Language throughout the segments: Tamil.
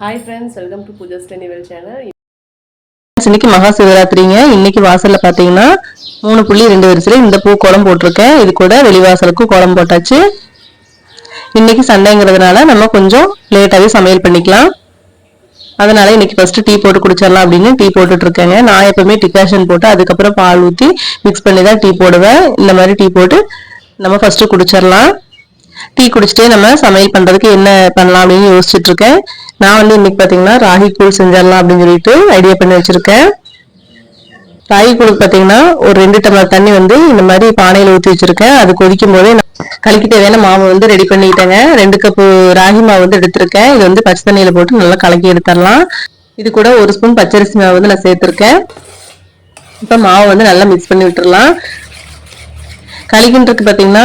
Hi friends welcome to Pooja ஸ்டெனிவல் channel இன்னைக்கு மகா சிவராத்திரிங்க. இன்னைக்கு வாசல்ல பாத்தீங்கன்னா மூணு புள்ளி ரெண்டு வரிசையில இந்த பூ கோலம் போட்டிருக்கேன். இது கூட வெளிவாசலுக்கும் கோலம் போட்டாச்சு. இன்னைக்கு சண்டைங்கிறதுனால நம்ம கொஞ்சம் லேட்டாவே சமையல் பண்ணிக்கலாம். அதனால இன்னைக்கு ஃபர்ஸ்ட் டீ போட்டு குடிச்சிடலாம் அப்படின்னு டீ போட்டுட்டு இருக்கேங்க நான் எப்பவுமே டிகாஷன் போட்டு அதுக்கப்புறம் பால் ஊற்றி மிக்ஸ் பண்ணி தான் டீ போடுவேன். இந்த மாதிரி டீ போட்டு நம்ம ஃபர்ஸ்ட் குடிச்சிடலாம். டீ குடிச்சிட்டே நம்ம சமையல் பண்றதுக்கு என்ன பண்ணலாம் அப்படின்னு யோசிச்சுட்டு இருக்கேன். நான் வந்து இன்னைக்கு பாத்தீங்கன்னா ராகி கூழ் செஞ்சிடலாம் அப்படின்னு சொல்லிட்டு ஐடியா பண்ணி வச்சிருக்கேன். ராகி கூழுக்கு பாத்தீங்கன்னா ஒரு ரெண்டு டம்ளர் தண்ணி வந்து இந்த மாதிரி பானையில ஊத்தி வச்சிருக்கேன். அது கொதிக்கும் போதே நான் கலக்கி தேவையான மாவு வந்து ரெடி பண்ணிட்டேங்க ரெண்டு கப்பு ராகி மாவு வந்து எடுத்திருக்கேன். இது வந்து பச்சை தண்ணியில போட்டு நல்லா கலக்கி எடுத்துடலாம். இது கூட ஒரு ஸ்பூன் பச்சரிசி மாவு வந்து நான் சேர்த்திருக்கேன். இப்ப மாவு வந்து நல்லா மிக்ஸ் பண்ணி விட்டுறலாம் கலிக்கின்றதுக்கு பார்த்தீங்கன்னா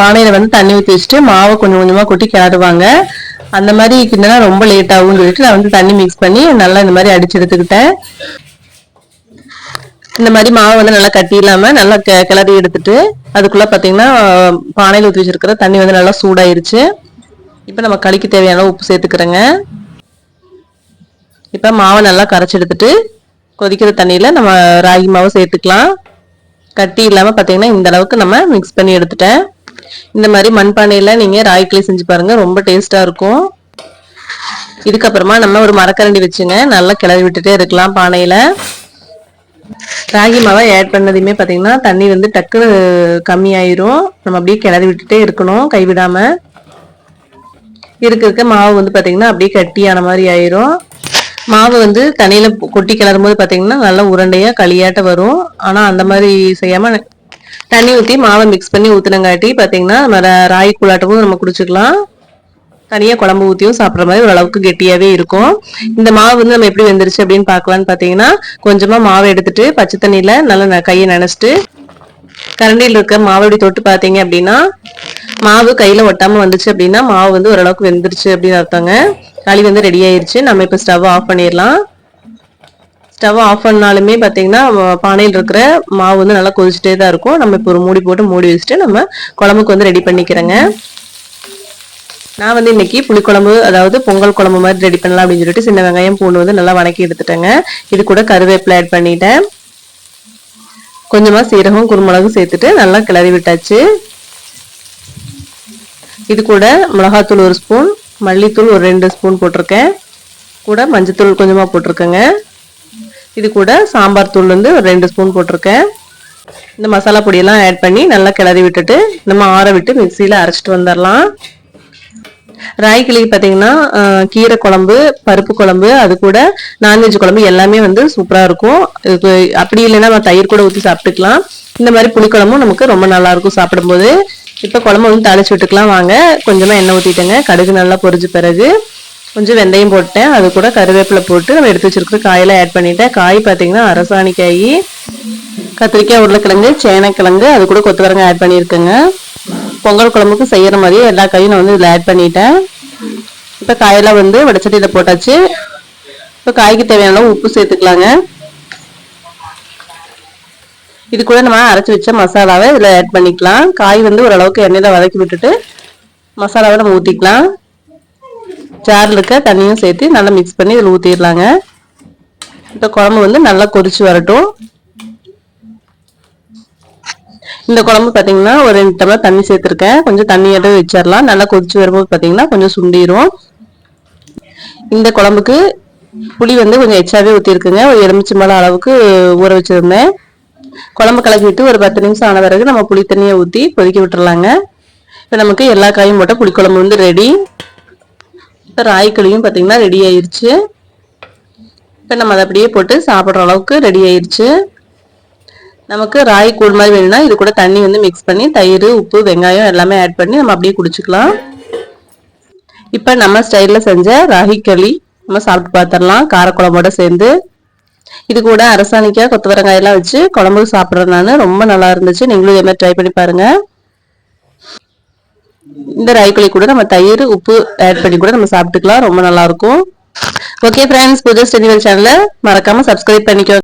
பானையில் வந்து தண்ணி ஊற்றி வச்சுட்டு மாவை கொஞ்சம் கொஞ்சமாக கொட்டி கிளறுவாங்க. அந்த மாதிரி கிண்டனா ரொம்ப லேட் ஆகும்னு சொல்லிட்டு நான் வந்து தண்ணி மிக்ஸ் பண்ணி நல்லா இந்த மாதிரி அடிச்சு எடுத்துக்கிட்டேன். இந்த மாதிரி மாவை வந்து நல்லா கட்டி இல்லாம நல்லா கெ கிளறி எடுத்துட்டு அதுக்குள்ள பாத்தீங்கன்னா பானையில் ஊற்றி வச்சிருக்கிற தண்ணி வந்து நல்லா சூடாயிருச்சு. இப்போ நம்ம களிக்கு தேவையான உப்பு சேர்த்துக்கிறேங்க. இப்போ மாவை நல்லா கரைச்சி எடுத்துட்டு கொதிக்கிற தண்ணியில் நம்ம ராகி மாவை சேர்த்துக்கலாம். கட்டி இல்லாமல் பார்த்தீங்கன்னா இந்த அளவுக்கு நம்ம மிக்ஸ் பண்ணி எடுத்துட்டேன். இந்த மாதிரி மண்பானையில் நீங்கள் ராகிக்களி செஞ்சு பாருங்கள் ரொம்ப டேஸ்ட்டாக இருக்கும். இதுக்கப்புறமா நம்ம ஒரு மரக்கரண்டி வச்சுங்க. நல்லா கிளறி விட்டுட்டே இருக்கலாம் பானையில். ராகி மாவை ஆட் பண்ணதையுமே பார்த்தீங்கன்னா தண்ணி வந்து டக்குன்னு கம்மியாயிரும். நம்ம அப்படியே கிளறி விட்டுட்டே இருக்கணும் கைவிடாமல் இருக்க இருக்க மாவு வந்து பார்த்தீங்கன்னா அப்படியே கட்டியான மாதிரி ஆயிரும். மாவு வந்து தண்ணியில் கொட்டி கிளறும் போது பாத்தீங்கன்னா நல்லா உருண்டையா களியாட்ட வரும். ஆனா அந்த மாதிரி செய்யாம தண்ணி ஊத்தி மாவை மிக்ஸ் பண்ணி ஊத்துனங்காட்டி பாத்தீங்கன்னா நம்ம ராகி கூழாட்டமும் நம்ம குடிச்சுக்கலாம். தனியா குழம்பு ஊத்தியும் சாப்பிடுற மாதிரி ஓரளவுக்கு கெட்டியாவே இருக்கும். இந்த மாவு வந்து நம்ம எப்படி வெந்துருச்சு அப்படின்னு பார்க்கலான்னு பாத்தீங்கன்னா கொஞ்சமா மாவை எடுத்துட்டு பச்சை தண்ணியில நல்லா ந- கையை நனைச்சிட்டு கரண்டியில் இருக்க மாவடி தொட்டு பார்த்தீங்க அப்படின்னா மாவு கையில ஒட்டாம வந்துச்சு அப்படின்னா மாவு வந்து ஓரளவுக்கு வெந்துருச்சு அப்படின்னு அர்த்தங்க. களி வந்து ரெடி ஆயிருச்சு. நம்ம இப்போ ஸ்டவ் ஆஃப் பண்ணிடலாம். ஸ்டவ் ஆஃப் பண்ணாலுமே பார்த்தீங்கன்னா பானையில் இருக்கிற மாவு வந்து நல்லா கொதிச்சுட்டே தான் இருக்கும். நம்ம இப்போ ஒரு மூடி போட்டு மூடி வச்சுட்டு நம்ம குழம்புக்கு வந்து ரெடி பண்ணிக்கிறேங்க. நான் வந்து இன்னைக்கு புளிக்குழம்பு அதாவது பொங்கல் குழம்பு மாதிரி ரெடி பண்ணலாம் அப்படின்னு சொல்லிட்டு சின்ன வெங்காயம் பூண்டு வந்து நல்லா வணக்கி எடுத்துட்டேங்க. இது கூட கருவேப்பிலை ஆட் பண்ணிட்டேன். கொஞ்சமாக சீரகம் குருமிளகு சேர்த்துட்டு நல்லா கிளறி விட்டாச்சு. இது கூட மிளகாத்தூள் ஒரு ஸ்பூன் மல்லித்தூள் ஒரு ரெண்டு ஸ்பூன் போட்டிருக்கேன். கூட மஞ்சத்தூள் கொஞ்சமாக போட்டிருக்கேங்க. இது கூட சாம்பார் தூள் வந்து ஒரு ரெண்டு ஸ்பூன் போட்டிருக்கேன். இந்த மசாலா பொடியெல்லாம் ஆட் பண்ணி நல்லா கிளறி விட்டுட்டு நம்ம ஆற விட்டு மிக்சியில் அரைச்சிட்டு வந்துடலாம் ராய்க்கிளிக்கு பார்த்தீங்கன்னா கீரை குழம்பு பருப்பு குழம்பு அது கூட நான்வெஜ் குழம்பு எல்லாமே வந்து சூப்பராக இருக்கும். இதுக்கு அப்படி இல்லைன்னா நம்ம தயிர் கூட ஊற்றி சாப்பிட்டுக்கலாம். இந்த மாதிரி புளிக்குழம்பும் நமக்கு ரொம்ப நல்லாயிருக்கும் சாப்பிடும்போது. இப்போ குழம்பு வந்து தாளிச்சு விட்டுக்கலாம். வாங்க கொஞ்சமாக எண்ணெய் ஊற்றிட்டேங்க கடுகு நல்லா பொரிஞ்ச பிறகு கொஞ்சம் வெந்தயம் போட்டேன் அது கூட கருவேப்பிலை போட்டு நம்ம எடுத்து வச்சுருக்கிற காயெல்லாம் ஆட் பண்ணிட்டேன். காய் பார்த்தீங்கன்னா அரசாணிக்காய் கத்திரிக்காய் உருளைக்கிழங்கு சேனைக்கிழங்கு அது கூட கொத்தவரங்க ஆட் பண்ணியிருக்கேங்க. பொங்கல் குழம்புக்கு செய்கிற மாதிரியே எல்லா காயும் நான் வந்து இதில் ஆட் பண்ணிட்டேன். இப்போ காயெல்லாம் வந்து வடச்சட்டியில் போட்டாச்சு. இப்போ காய்க்கு தேவையான அளவு உப்பு சேர்த்துக்கலாங்க. இது கூட நம்ம அரைச்சி வச்ச மசாலாவை இதில் ஆட் பண்ணிக்கலாம். காய் வந்து ஓரளவுக்கு எண்ணெயில் வதக்கி விட்டுட்டு மசாலாவை நம்ம ஊற்றிக்கலாம் ஜாரில் இருக்க தண்ணியும் சேர்த்து நல்லா மிக்ஸ் பண்ணி இதில் ஊற்றிடலாங்க இப்போ குழம்பு வந்து நல்லா கொதிச்சு வரட்டும். இந்த குழம்பு பார்த்தீங்கன்னா ஒரு ரெண்டு டம்ளர் தண்ணி சேர்த்துருக்கேன். கொஞ்சம் தண்ணியோட வச்சிடலாம். நல்லா கொதிச்சு வரும்போது பார்த்தீங்கன்னா கொஞ்சம் சுண்டிரும். இந்த குழம்புக்கு புளி வந்து கொஞ்சம் எச்சாவே ஊற்றிருக்குங்க ஒரு எலுமிச்சம்பழம் அளவுக்கு ஊற வச்சுருந்தேன். குழம்பு கலக்கிட்டு ஒரு பத்து நிமிஷம் ஆன பிறகு நம்ம புளி தண்ணியை ஊற்றி கொதிக்க விட்டுறலாங்க. இப்போ நமக்கு எல்லா காயும் போட்ட புளிக்குழம்பு வந்து ரெடி இப்போ ராய்க்களியும் பார்த்தீங்கன்னா ரெடி ஆயிடுச்சு இப்போ நம்ம அதை அப்படியே போட்டு சாப்பிட்ற அளவுக்கு ரெடி ஆயிடுச்சு நமக்கு ராய் கூழ் மாதிரி வேணும்னா இது கூட தண்ணி வந்து மிக்ஸ் பண்ணி தயிர் உப்பு வெங்காயம் எல்லாமே ஆட் பண்ணி நம்ம அப்படியே குடிச்சிக்கலாம். இப்போ நம்ம ஸ்டைலில் செஞ்ச ராகி களி நம்ம சாப்பிட்டு பார்த்துடலாம் காரக்குழம்போட சேர்ந்து இது கூட அரசாணிக்காய் கொத்தவரங்காயெல்லாம் வச்சு குழம்பு சாப்பிட்றதுனால ரொம்ப நல்லா இருந்துச்சு. நீங்களும் இதே மாதிரி ட்ரை பண்ணி பாருங்க. இந்த ராய்க்களி கூட நம்ம தயிர் உப்பு ஆட் பண்ணி கூட நம்ம சாப்பிட்டுக்கலாம். ரொம்ப நல்லா இருக்கும். ஓகே ஃப்ரெண்ட்ஸ் புது ஸ்டெனிவல் சேனலை மறக்காம சப்ஸ்கிரைப் பண்ணிக்கோங்க.